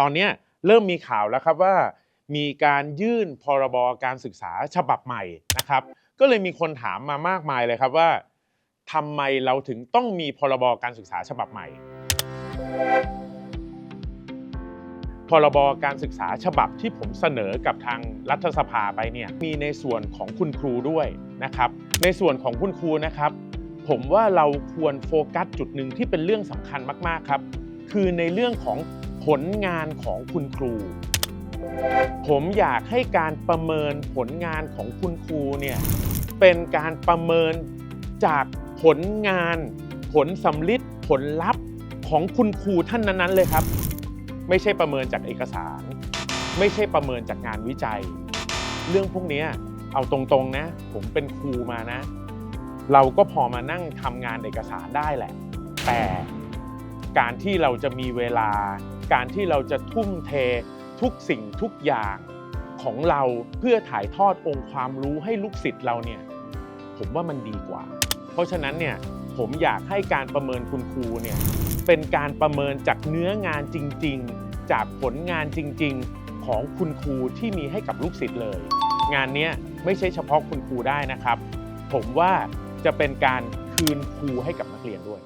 ตอนนี้เริ่มมีข่าวแล้วครับว่า มีการยื่นพรบการศึกษาฉบับใหม่นะครับ ก็เลยมีคนถามมามากมายเลยครับว่าทำไมเราถึงต้องมีพรบการศึกษาฉบับใหม่ พรบการศึกษาฉบับที่ผมเสนอกับทางรัฐสภาไปเนี่ยมีในส่วนของคุณครูด้วยนะครับ ในส่วนของคุณครูนะครับ ผมว่าเราควรโฟกัสจุดหนึ่งที่เป็นเรื่องสำคัญมากๆครับ คือในเรื่องของ ผลงานของคุณครู ผมอยากให้การประเมินผลงานของคุณครูเนี่ยเป็นการประเมินจากผลงาน ผลสำลิดผลลัพธ์ของคุณครูท่านนั้นๆเลยครับ ไม่ใช่ประเมินจากเอกสาร ไม่ใช่ประเมินจากงานวิจัย เรื่องพวกนี้เอาตรงๆนะ ผมเป็นครูมานะ เราก็พอมานั่งทำงานเอกสารได้แหละ แต่ การที่เราจะมีเวลา การที่เราจะทุ่มเททุกสิ่งทุกอย่างของเราเพื่อถ่ายทอดองค์ความรู้ให้ลูกศิษย์เราเนี่ยผมว่ามันดีกว่า เพราะฉะนั้นเนี่ยผมอยากให้การประเมินคุณครูเนี่ยเป็นการประเมินจากเนื้องานจริง ๆ จากผลงานจริง ๆ ของคุณครูที่มีให้กับลูกศิษย์เลย งานนี้ไม่ใช่เฉพาะคุณครูได้นะครับ ผมว่าจะเป็นการคืนครูให้กับนักเรียนด้วย